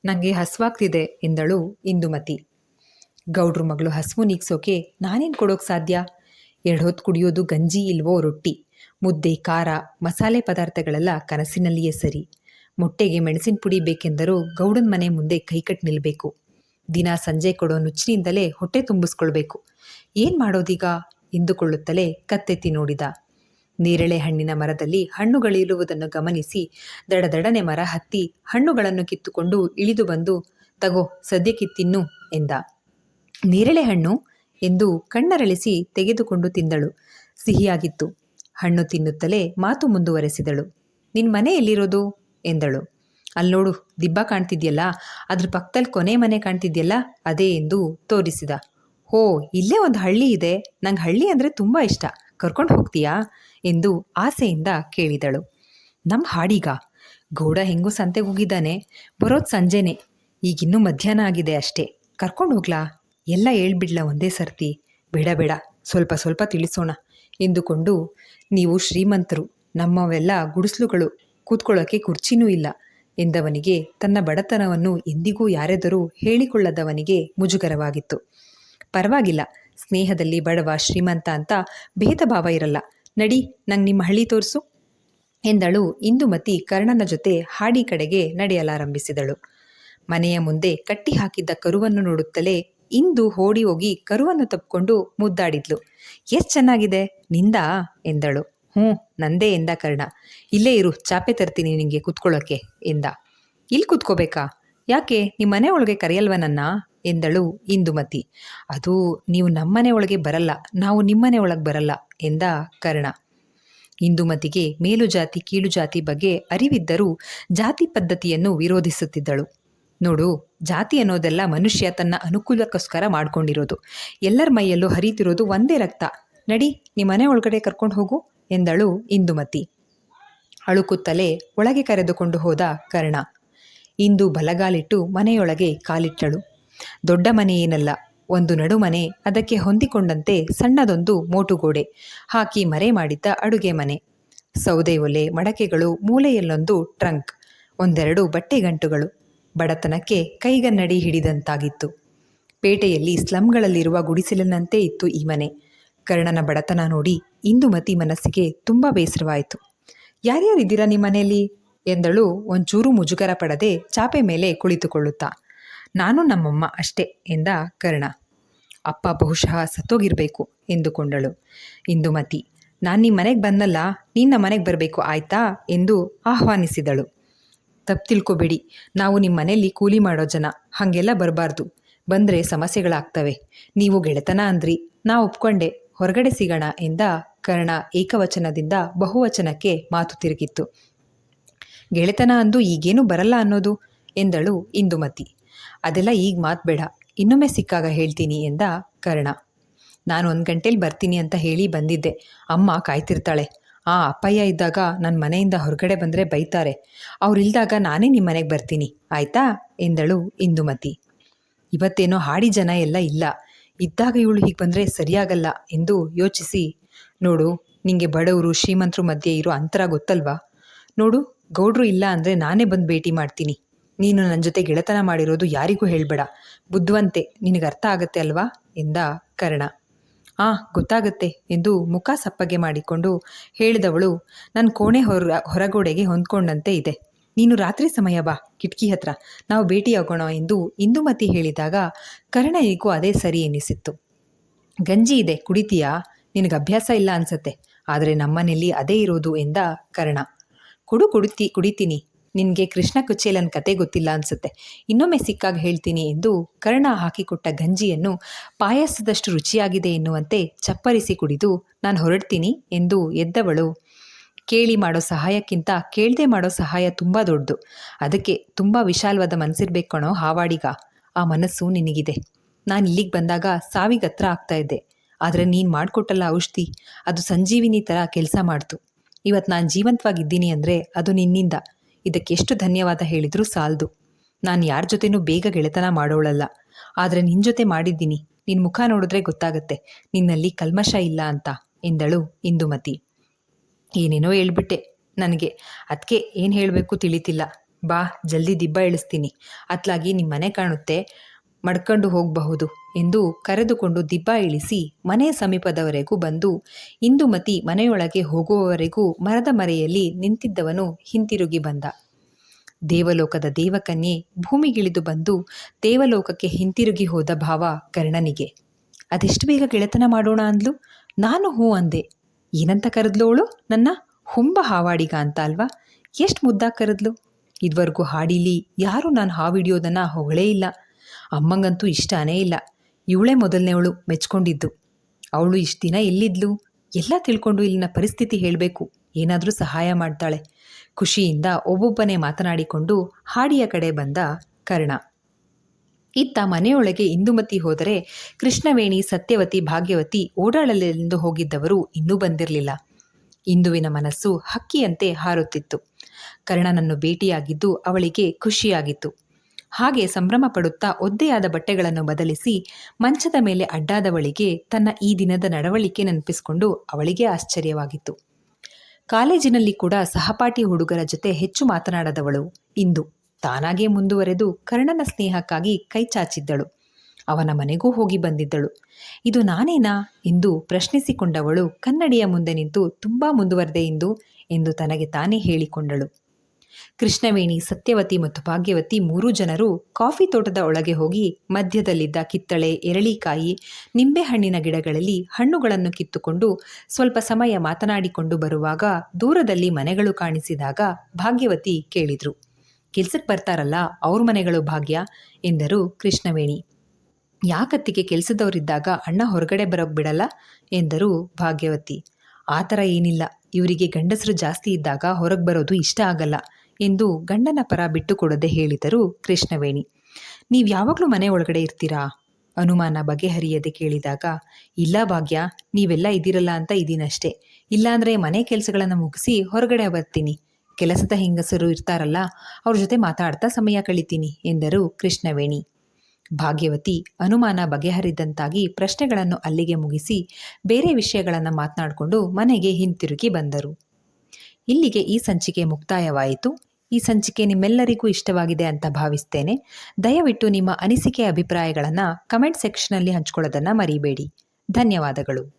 ನನಗೆ ಹಸ್ವಾಗ್ತಿದೆ ಎಂದಳು ಇಂದುಮತಿ ಗೌಡ್ರು ಮಗಳು ಹಸುವು ನೀಗ್ಸೋಕೆ ನಾನೇನು ಕೊಡೋಕೆ ಸಾಧ್ಯ? ಎರಡು ಹೊತ್ತು ಕುಡಿಯೋದು ಗಂಜಿ ಇಲ್ವೋ ರೊಟ್ಟಿ? ಮುದ್ದೆ, ಖಾರ, ಮಸಾಲೆ ಪದಾರ್ಥಗಳೆಲ್ಲ ಕನಸಿನಲ್ಲಿಯೇ ಸರಿ. ಮೊಟ್ಟೆಗೆ ಮೆಣಸಿನ ಪುಡಿ ಬೇಕೆಂದರೂ ಗೌಡನ ಮನೆ ಮುಂದೆ ಕೈಕಟ್ಟು ನಿಲ್ಲಬೇಕು ದಿನ ಸಂಜೆ ಕೊಡೋ ನುಚ್ಚಿನಿಂದಲೇ ಹೊಟ್ಟೆ ತುಂಬಿಸ್ಕೊಳ್ಬೇಕು. ಏನು ಮಾಡೋದೀಗ? ಎಂದುಕೊಳ್ಳುತ್ತಲೇ ಕತ್ತೆತ್ತಿ ನೋಡಿದ. ನೇರಳೆ ಹಣ್ಣಿನ ಮರದಲ್ಲಿ ಹಣ್ಣುಗಳಿರುವುದನ್ನು ಗಮನಿಸಿ ದಡದಡನೆ ಮರ ಹತ್ತಿ ಹಣ್ಣುಗಳನ್ನು ಕಿತ್ತುಕೊಂಡು ಇಳಿದು ಬಂದು, ತಗೋ ಸದ್ಯಕ್ಕಿತ್ತಿನ್ನು ಎಂದ. ನೇರಳೆ ಹಣ್ಣು? ಎಂದು ಕಣ್ಣರಳಿಸಿ ತೆಗೆದುಕೊಂಡು ತಿಂದಳು. ಸಿಹಿಯಾಗಿತ್ತು. ಹಣ್ಣು ತಿನ್ನುತ್ತಲೇ ಮಾತು ಮುಂದುವರೆಸಿದಳು. ನಿನ್ನ ಮನೆ ಎಲ್ಲಿರೋದು ಎಂದಳು ಅಲ್ಲೋಡು ದಿಬ್ಬ ಕಾಣ್ತಿದ್ಯಲ್ಲ? ಅದ್ರ ಪಕ್ಕದಲ್ಲಿ ಕೊನೆ ಮನೆ ಕಾಣ್ತಿದ್ಯಲ್ಲ? ಅದೇ ಎಂದು ತೋರಿಸಿದ. ಹೋ, ಇಲ್ಲೇ ಒಂದು ಹಳ್ಳಿ ಇದೆ. ನಂಗೆ ಹಳ್ಳಿ ಅಂದರೆ ತುಂಬ ಇಷ್ಟ. ಕರ್ಕೊಂಡು ಹೋಗ್ತೀಯಾ? ಎಂದು ಆಸೆಯಿಂದ ಕೇಳಿದಳು. ನಮ್ಮ ಹಾಡೀಗ. ಗೌಡ ಹೆಂಗೂ ಸಂತೆಗೆ ಹೋಗಿದ್ದಾನೆ. ಬರೋದು ಸಂಜೆನೆ. ಈಗಿನ್ನೂ ಮಧ್ಯಾಹ್ನ ಆಗಿದೆ ಅಷ್ಟೇ. ಕರ್ಕೊಂಡು ಹೋಗ್ಲಾ? ಎಲ್ಲ ಹೇಳ್ಬಿಡ್ಲ ಒಂದೇ ಸರ್ತಿ. ಬೇಡ ಬೇಡ. ಸ್ವಲ್ಪ ಸ್ವಲ್ಪ ತಿಳಿಸೋಣ. ಎಂದುಕೊಂಡು, ನೀವು ಶ್ರೀಮಂತರು, ನಮ್ಮವೆಲ್ಲ ಗುಡಿಸ್ಲುಗಳು, ಕೂತ್ಕೊಳ್ಳೋಕೆ ಕುರ್ಚಿನೂ ಇಲ್ಲ, ಎಂದವನಿಗೆ ತನ್ನ ಬಡತನವನ್ನು ಎಂದಿಗೂ ಯಾರೆದರೂ ಹೇಳಿಕೊಳ್ಳದವನಿಗೆ ಮುಜುಗರವಾಗಿತ್ತು. ಪರವಾಗಿಲ್ಲ, ಸ್ನೇಹದಲ್ಲಿ ಬಡವ ಶ್ರೀಮಂತ ಅಂತ ಭೇದ ಭಾವ ಇರಲ್ಲ. ನಡಿ, ನಂಗೆ ನಿಮ್ಮ ಹಳ್ಳಿ ತೋರಿಸು, ಎಂದಳು. ಇಂದುಮತಿ ಕರ್ಣನ ಜೊತೆ ಹಾಡಿ ಕಡೆಗೆ ನಡೆಯಲಾರಂಭಿಸಿದಳು. ಮನೆಯ ಮುಂದೆ ಕಟ್ಟಿ ಹಾಕಿದ್ದ ಕರುವನ್ನು ನೋಡುತ್ತಲೇ ಇಂದು ಓಡಿ ಹೋಗಿ ಕರುವನ್ನು ತಪ್ಪಿಕೊಂಡು ಮುದ್ದಾಡಿದ್ಲು. ಎಷ್ಟು ಚೆನ್ನಾಗಿದೆ? ನಿಂದ? ಎಂದಳು. ಹ್ಞೂ, ನಂದೇ ಎಂದ ಕರ್ಣ. ಇಲ್ಲೇ ಇರು, ಚಾಪೆ ತರ್ತೀನಿ ನಿನಗೆ ಕುತ್ಕೊಳ್ಳೋಕೆ ಎಂದ. ಇಲ್ಲಿ ಕುತ್ಕೋಬೇಕಾ? ಯಾಕೆ? ನಿಮ್ಮ ಮನೆ ಒಳಗೆ ಕರೆಯಲ್ವ ನನ್ನ? ಎಂದಳು ಇಂದುಮತಿ. ಅದು ನೀವು ನಮ್ಮನೆ ಒಳಗೆ ಬರಲ್ಲ, ನಾವು ನಿಮ್ಮನೆ ಒಳಗೆ ಬರಲ್ಲ ಎಂದ ಕರ್ಣ. ಇಂದುಮತಿಗೆ ಮೇಲು ಜಾತಿ ಕೀಳು ಜಾತಿ ಬಗ್ಗೆ ಅರಿವಿದ್ದರೂ ಜಾತಿ ಪದ್ಧತಿಯನ್ನು ವಿರೋಧಿಸುತ್ತಿದ್ದಳು. ನೋಡು, ಜಾತಿ ಅನ್ನೋದೆಲ್ಲ ಮನುಷ್ಯ ತನ್ನ ಅನುಕೂಲಕ್ಕೋಸ್ಕರ ಮಾಡ್ಕೊಂಡಿರೋದು. ಎಲ್ಲರ ಮೈಯಲ್ಲೂ ಹರಿತಿರೋದು ಒಂದೇ ರಕ್ತ. ನಡಿ ನಿಮ್ಮ ಮನೆ ಒಳಗಡೆ ಕರ್ಕೊಂಡು ಹೋಗು, ಎಂದಳು ಇಂದುಮತಿ. ಅಳುಕುತ್ತಲೇ ಒಳಗೆ ಕರೆದುಕೊಂಡು ಹೋದ ಕರ್ಣ. ಇಂದು ಬಲಗಾಲಿಟ್ಟು ಮನೆಯೊಳಗೆ ಕಾಲಿಟ್ಟಳು. ದೊಡ್ಡ ಮನೆಯೇನಲ್ಲ ಒಂದು ನಡುಮನೆ ಅದಕ್ಕೆ ಹೊಂದಿಕೊಂಡಂತೆ ಸಣ್ಣದೊಂದು ಮೋಟುಗೋಡೆ ಹಾಕಿ ಮರೆ ಮಾಡಿದ್ದ ಅಡುಗೆ ಮನೆ. ಸೌದೆ ಒಲೆ, ಮಡಕೆಗಳು, ಮೂಲೆಯಲ್ಲೊಂದು ಟ್ರಂಕ್, ಒಂದೆರಡು ಬಟ್ಟೆಗಂಟುಗಳು. ಬಡತನಕ್ಕೆ ಕೈಗನ್ನಡಿ ಹಿಡಿದಂತಾಗಿತ್ತು. ಪೇಟೆಯಲ್ಲಿ ಸ್ಲಂಗಳಲ್ಲಿರುವ ಗುಡಿಸಲಿನಂತೆ ಇತ್ತು ಈ ಮನೆ ಕರ್ಣನ ಬಡತನ ನೋಡಿ ಇಂದುಮತಿ ಮನಸ್ಸಿಗೆ ತುಂಬ ಬೇಸರವಾಯಿತು. ಯಾರ್ಯಾರಿದ್ದೀರಾ ನಿಮ್ಮ ಮನೆಯಲ್ಲಿ ಎಂದಳು ಒಂಚೂರು ಮುಜುಗರ ಪಡದೆ ಚಾಪೆ ಮೇಲೆ ಕುಳಿತುಕೊಳ್ಳುತ್ತಾ. ನಾನು ನಮ್ಮಮ್ಮ ಅಷ್ಟೇ ಎಂದ ಕರ್ಣ. ಅಪ್ಪ ಬಹುಶಃ ಸತ್ತೋಗಿರಬೇಕು ಎಂದುಕೊಂಡಳು. ಇಂದುಮತಿ ನಾನು ನಿಮ್ಮ ಮನೆಗೆ ಬಂದಲ್ಲ ನಿನ್ನ ಮನೆಗೆ ಬರಬೇಕು ಆಯ್ತಾ? ಎಂದು ಆಹ್ವಾನಿಸಿದಳು. ತಪ್ಪು ತಿಳ್ಕೊಬೇಡಿ. ನಾವು ನಿಮ್ಮ ಮನೆಯಲ್ಲಿ ಕೂಲಿ ಮಾಡೋ ಜನ. ಹಾಗೆಲ್ಲ ಬರಬಾರ್ದು. ಬಂದರೆ ಸಮಸ್ಯೆಗಳಾಗ್ತವೆ. ನೀವು ಗೆಳೆತನ ಅಂದ್ರಿ. ನಾ ಒಪ್ಕೊಂಡೆ. ಹೊರಗಡೆ ಸಿಗೋಣ ಎಂದ ಕರ್ಣ ಏಕವಚನದಿಂದ ಬಹುವಚನಕ್ಕೆ ಮಾತು ತಿರುಗಿತ್ತು. ಗೆಳೆತನ ಅಂದು ಈಗೇನು ಬರಲ್ಲ ಅನ್ನೋದು? ಎಂದಳು ಇಂದುಮತಿ. ಅದೆಲ್ಲ ಈಗ ಮಾತು ಬೇಡ. ಇನ್ನೊಮ್ಮೆ ಸಿಕ್ಕಾಗ ಹೇಳ್ತೀನಿ ಎಂದ ಕರ್ಣ. ನಾನು ಒಂದು ಗಂಟೇಲಿ ಬರ್ತೀನಿ ಅಂತ ಹೇಳಿ ಬಂದಿದ್ದೆ. ಅಮ್ಮ ಕಾಯ್ತಿರ್ತಾಳೆ. ಆ ಅಪ್ಪಯ್ಯ ಇದ್ದಾಗ ನನ್ನ ಮನೆಯಿಂದ ಹೊರಗಡೆ ಬಂದರೆ ಬೈತಾರೆ. ಅವರಿಲ್ದಾಗ ನಾನೇ ನಿಮ್ಮ ಮನೆಗೆ ಬರ್ತೀನಿ. ಆಯ್ತಾ? ಎಂದಳು ಇಂದುಮತಿ. ಇವತ್ತೇನೋ ಹಾಡಿ ಜನ ಎಲ್ಲ ಇಲ್ಲ. ಇದ್ದಾಗ ಇವಳು ಹೀಗೆ ಬಂದರೆ ಸರಿಯಾಗಲ್ಲ ಎಂದು ಯೋಚಿಸಿ, ನೋಡು, ನಿಂಗೆ ಬಡವರು, ಶ್ರೀಮಂತರು ಮಧ್ಯೆ ಇರೋ ಅಂತರ ಗೊತ್ತಲ್ವಾ? ನೋಡು, ಗೌಡ್ರು ಇಲ್ಲ ಅಂದರೆ ನಾನೇ ಬಂದು ಭೇಟಿ ಮಾಡ್ತೀನಿ. ನೀನು ನನ್ನ ಜೊತೆ ಗೆಳೆತನ ಮಾಡಿರೋದು ಯಾರಿಗೂ ಹೇಳಬೇಡ. ಬುದ್ಧವಂತೆ ನಿನಗೆ ಅರ್ಥ ಆಗತ್ತೆ ಅಲ್ವಾ? ಎಂದ ಕರ್ಣ. ಆ, ಗೊತ್ತಾಗುತ್ತೆ ಎಂದು ಮುಖ ಸಪ್ಪಗೆ ಮಾಡಿಕೊಂಡು ಹೇಳಿದವಳು ನನ್ನ ಕೋಣೆ ಹೊರ, ಹೊರಗೋಡೆಗೆ ಹೊಂದ್ಕೊಂಡಂತೆ ಇದೆ. ನೀನು ರಾತ್ರಿ ಸಮಯ ಬಾ, ಕಿಟಕಿ ಹತ್ರ. ನಾವು ಭೇಟಿಯಾಗೋಣ ಎಂದು ಇಂದುಮತಿ ಹೇಳಿದಾಗ ಕರ್ಣನಿಗೂ ಅದೇ ಸರಿ ಎನಿಸಿತ್ತು. ಗಂಜಿ ಇದೆ, ಕುಡಿತೀಯಾ? ನಿನಗೆ ಅಭ್ಯಾಸ ಇಲ್ಲ ಅನ್ಸತ್ತೆ. ಆದರೆ ನಮ್ಮನೆಯಲ್ಲಿ ಅದೇ ಇರೋದು ಎಂದ ಕರ್ಣ. ಕುಡು ಕುಡಿತಿ ಕುಡಿತೀನಿ. ನಿನಗೆ ಕೃಷ್ಣ ಕುಚೇಲನ್ ಕತೆ ಗೊತ್ತಿಲ್ಲ ಅನ್ಸುತ್ತೆ. ಇನ್ನೊಮ್ಮೆ ಸಿಕ್ಕಾಗ ಹೇಳ್ತೀನಿ ಎಂದು ಕರ್ಣ ಹಾಕಿಕೊಟ್ಟ ಗಂಜಿಯನ್ನು ಪಾಯಸದಷ್ಟು ರುಚಿಯಾಗಿದೆ ಎನ್ನುವಂತೆ ಚಪ್ಪರಿಸಿ ಕುಡಿದು, ನಾನು ಹೊರಡ್ತೀನಿ ಎಂದು ಎದ್ದವಳು. ಕೇಳಿ ಮಾಡೋ ಸಹಾಯಕ್ಕಿಂತ ಕೇಳದೆ ಮಾಡೋ ಸಹಾಯ ತುಂಬ ದೊಡ್ಡದು. ಅದಕ್ಕೆ ತುಂಬ ವಿಶಾಲವಾದ ಮನಸ್ಸಿರ್ಬೇಕು ಕಣೋ ಹಾವಾಡಿಗ. ಆ ಮನಸ್ಸು ನಿನಗಿದೆ. ನಾನು ಇಲ್ಲಿಗೆ ಬಂದಾಗ ಸಾವಿಗತ್ರ ಆಗ್ತಾ ಇದ್ದೆ. ಆದರೆ ನೀನು ಮಾಡಿಕೊಟ್ಟಲ್ಲ ಔಷಧಿ. ಅದು ಸಂಜೀವಿನಿ ಥರ ಕೆಲಸ ಮಾಡ್ತು. ಇವತ್ತು ನಾನು ಜೀವಂತವಾಗಿದ್ದೀನಿ ಅಂದರೆ ಅದು ನಿನ್ನಿಂದ. ಇದಕ್ಕೆ ಎಷ್ಟು ಧನ್ಯವಾದ ಹೇಳಿದರೂ ಸಾಲದು. ನಾನು ಯಾರ ಜೊತೆನೂ ಬೇಗ ಗೆಳೆತನ ಮಾಡೋಳಲ್ಲ. ಆದರೆ ನಿನ್ನ ಜೊತೆ ಮಾಡಿದ್ದೀನಿ. ನಿನ್ನ ಮುಖ ನೋಡಿದ್ರೆ ಗೊತ್ತಾಗತ್ತೆ. ನಿನ್ನಲ್ಲಿ ಕಲ್ಮಶ ಇಲ್ಲ ಅಂತ, ಎಂದಳು ಇಂದುಮತಿ. ಏನೇನೋ ಹೇಳ್ಬಿಟ್ಟೆ. ನನಗೆ ಅದಕ್ಕೆ ಏನು ಹೇಳಬೇಕು ತಿಳಿತಿಲ್ಲ. ಬಾ, ಜಲ್ದಿ ದಿಬ್ಬ ಇಳಿಸ್ತೀನಿ ಅತ್ಲಾಗಿ ನಿಮ್ಮ ಮನೆ ಕಾಣುತ್ತೆ. ಮಡ್ಕೊಂಡು ಹೋಗಬಹುದು ಎಂದು ಕರೆದುಕೊಂಡು ದಿಬ್ಬ ಇಳಿಸಿ ಮನೆ ಸಮೀಪದವರೆಗೂ ಬಂದು ಇಂದುಮತಿ ಮನೆಯೊಳಗೆ ಹೋಗುವವರೆಗೂ ಮರದ ಮರೆಯಲ್ಲಿ ನಿಂತಿದ್ದವನು ಹಿಂತಿರುಗಿ ಬಂದ. ದೇವಲೋಕದ ದೇವಕನ್ಯೆ ಭೂಮಿಗಿಳಿದು ಬಂದು ದೇವಲೋಕಕ್ಕೆ ಹಿಂತಿರುಗಿ ಹೋದ ಭಾವ ಕರ್ಣನಿಗೆ ಅದೆಷ್ಟು ಬೇಗ ಗೆಳೆತನ ಮಾಡೋಣ ಅಂದ್ಲು? ನಾನು ಹೂ ಅಂದೆ. ಏನಂತ ಕರೆದ್ಲೋಳು ನನ್ನ ಹುಂಬ ಹಾವಾಡಿಗ ಅಂತ ಅಲ್ವಾ? ಎಷ್ಟು ಮುದ್ದಾಗಿ ಕರೆದ್ಲು? ಇದುವರೆಗೂ ಹಾಡಿಲಿ ಯಾರೂ ನಾನು ಹಾವಿಡಿಯೋದನ್ನು ಹೊಗಳೇ ಇಲ್ಲ. ಅಮ್ಮಂಗಂತೂ ಇಷ್ಟನೇ ಇಲ್ಲ. ಇವಳೇ ಮೊದಲನೇವಳು, ಮೆಚ್ಕೊಂಡಿದ್ದು. ಅವಳು ಇಷ್ಟು ದಿನ ಎಲ್ಲಿದ್ಲು? ಎಲ್ಲ ತಿಳ್ಕೊಂಡು ಇಲ್ಲಿನ ಪರಿಸ್ಥಿತಿ ಹೇಳಬೇಕು. ಏನಾದರೂ ಸಹಾಯ ಮಾಡ್ತಾಳೆ. ಖುಷಿಯಿಂದ ಒಬ್ಬೊಬ್ಬನೇ ಮಾತನಾಡಿಕೊಂಡು ಹಾಡಿಯ ಕಡೆ ಬಂದ ಕರ್ಣ. ಇತ್ತ ಮನೆಯೊಳಗೆ ಇಂದುಮತಿ ಹೋದರೆ ಕೃಷ್ಣವೇಣಿ, ಸತ್ಯವತಿ, ಭಾಗ್ಯವತಿ ಓಡಾಡಲೆಂದು ಹೋಗಿದ್ದವರು ಇನ್ನೂ ಬಂದಿರಲಿಲ್ಲ. ಇಂದುವಿನ ಮನಸ್ಸು ಹಕ್ಕಿಯಂತೆ ಹಾರುತ್ತಿತ್ತು. ಕರ್ಣನನ್ನು ಭೇಟಿಯಾಗಿದ್ದು ಅವಳಿಗೆ ಖುಷಿಯಾಗಿತ್ತು. ಹಾಗೆ ಸಂಭ್ರಮ ಪಡುತ್ತಾ ಒದ್ದೆಯಾದ ಬಟ್ಟೆಗಳನ್ನು ಬದಲಿಸಿ ಮಂಚದ ಮೇಲೆ ಅಡ್ಡಾದವಳಿಗೆ ತನ್ನ ಈ ದಿನದ ನಡವಳಿಕೆ ನೆನಪಿಸಿಕೊಂಡು ಅವಳಿಗೆ ಆಶ್ಚರ್ಯವಾಗಿತ್ತು. ಕಾಲೇಜಿನಲ್ಲಿ ಕೂಡ ಸಹಪಾಠಿ ಹುಡುಗರ ಜೊತೆ ಹೆಚ್ಚು ಮಾತನಾಡದವಳು ಇಂದು. ತಾನಾಗೇ ಮುಂದುವರೆದು ಕರ್ಣನ ಸ್ನೇಹಕ್ಕಾಗಿ ಕೈ ಚಾಚಿದ್ದಳು. ಅವನ ಮನೆಗೂ ಹೋಗಿ ಬಂದಿದ್ದಳು. ಇದು ನಾನೇನಾ ಎಂದು ಪ್ರಶ್ನಿಸಿಕೊಂಡವಳು ಕನ್ನಡಿಯ ಮುಂದೆ ನಿಂತು, ತುಂಬಾ ಮುಂದುವರೆದೆ ಇಂದು ಎಂದು ತನಗೆ ತಾನೇ ಹೇಳಿಕೊಂಡಳು. ಕೃಷ್ಣವೇಣಿ, ಸತ್ಯವತಿ ಮತ್ತು ಭಾಗ್ಯವತಿ ಮೂರೂ ಜನರು ಕಾಫಿ ತೋಟದ ಒಳಗೆ ಹೋಗಿ ಮಧ್ಯದಲ್ಲಿದ್ದ ಕಿತ್ತಳೆ, ಎರಳಿಕಾಯಿ, ನಿಂಬೆಹಣ್ಣಿನ ಗಿಡಗಳಲ್ಲಿ ಹಣ್ಣುಗಳನ್ನು ಕಿತ್ತುಕೊಂಡು ಸ್ವಲ್ಪ ಸಮಯ ಮಾತನಾಡಿಕೊಂಡು ಬರುವಾಗ ದೂರದಲ್ಲಿ ಮನೆಗಳು ಕಾಣಿಸಿದಾಗ ಭಾಗ್ಯವತಿ ಕೇಳಿದ್ರು. ಕೆಲ್ಸಕ್ಕೆ ಬರ್ತಾರಲ್ಲ, ಅವ್ರ ಮನೆಗಳು ಭಾಗ್ಯ ಎಂದರು ಕೃಷ್ಣವೇಣಿ. ಯಾಕತ್ತಿಗೆ ಕೆಲಸದವರಿದ್ದಾಗ ಅಣ್ಣ ಹೊರಗಡೆ ಬರೋಕ್ ಬಿಡಲ್ಲ ಎಂದರು ಭಾಗ್ಯವತಿ. ಆ ಥರ ಏನಿಲ್ಲ ಇವರಿಗೆ ಗಂಡಸರು ಜಾಸ್ತಿ ಇದ್ದಾಗ ಹೊರಗೆ ಬರೋದು ಇಷ್ಟ ಆಗಲ್ಲ ಎಂದು ಗಂಡನ ಪರ ಬಿಟ್ಟುಕೊಡದೆ ಹೇಳಿದರು ಕೃಷ್ಣವೇಣಿ. ನೀವು ಯಾವಾಗಲೂ ಮನೆ ಒಳಗಡೆ ಇರ್ತೀರಾ? ಅನುಮಾನ ಬಗೆಹರಿಯದೆ ಕೇಳಿದಾಗ, ಇಲ್ಲ ಭಾಗ್ಯ, ನೀವೆಲ್ಲ ಇದ್ದೀರಲ್ಲ ಅಂತ ಇದ್ದೀನಷ್ಟೇ. ಇಲ್ಲಾಂದರೆ ಮನೆ ಕೆಲಸಗಳನ್ನು ಮುಗಿಸಿ ಹೊರಗಡೆ ಬರ್ತೀನಿ. ಕೆಲಸದ ಹೆಂಗಸರು ಇರ್ತಾರಲ್ಲ, ಅವ್ರ ಜೊತೆ ಮಾತಾಡ್ತಾ ಸಮಯ ಕಳಿತೀನಿ ಎಂದರು ಕೃಷ್ಣವೇಣಿ. ಭಾಗ್ಯವತಿ ಅನುಮಾನ ಬಗೆಹರಿದಂತಾಗಿ ಪ್ರಶ್ನೆಗಳನ್ನು ಅಲ್ಲಿಗೆ ಮುಗಿಸಿ ಬೇರೆ ವಿಷಯಗಳನ್ನು ಮಾತನಾಡಿಕೊಂಡು ಮನೆಗೆ ಹಿಂತಿರುಗಿ ಬಂದರು. ಇಲ್ಲಿಗೆ ಈ ಸಂಚಿಕೆ ಮುಕ್ತಾಯವಾಯಿತು. ಈ ಸಂಚಿಕೆ ನಿಮ್ಮೆಲ್ಲರಿಗೂ ಇಷ್ಟವಾಗಿದೆ ಅಂತ ಭಾವಿಸ್ತೇನೆ. ದಯವಿಟ್ಟು ನಿಮ್ಮ ಅನಿಸಿಕೆ ಅಭಿಪ್ರಾಯಗಳನ್ನು ಕಮೆಂಟ್ ಸೆಕ್ಷನಲ್ಲಿ ಹಂಚ್ಕೊಳ್ಳೋದನ್ನು ಮರಿಬೇಡಿ. ಧನ್ಯವಾದಗಳು.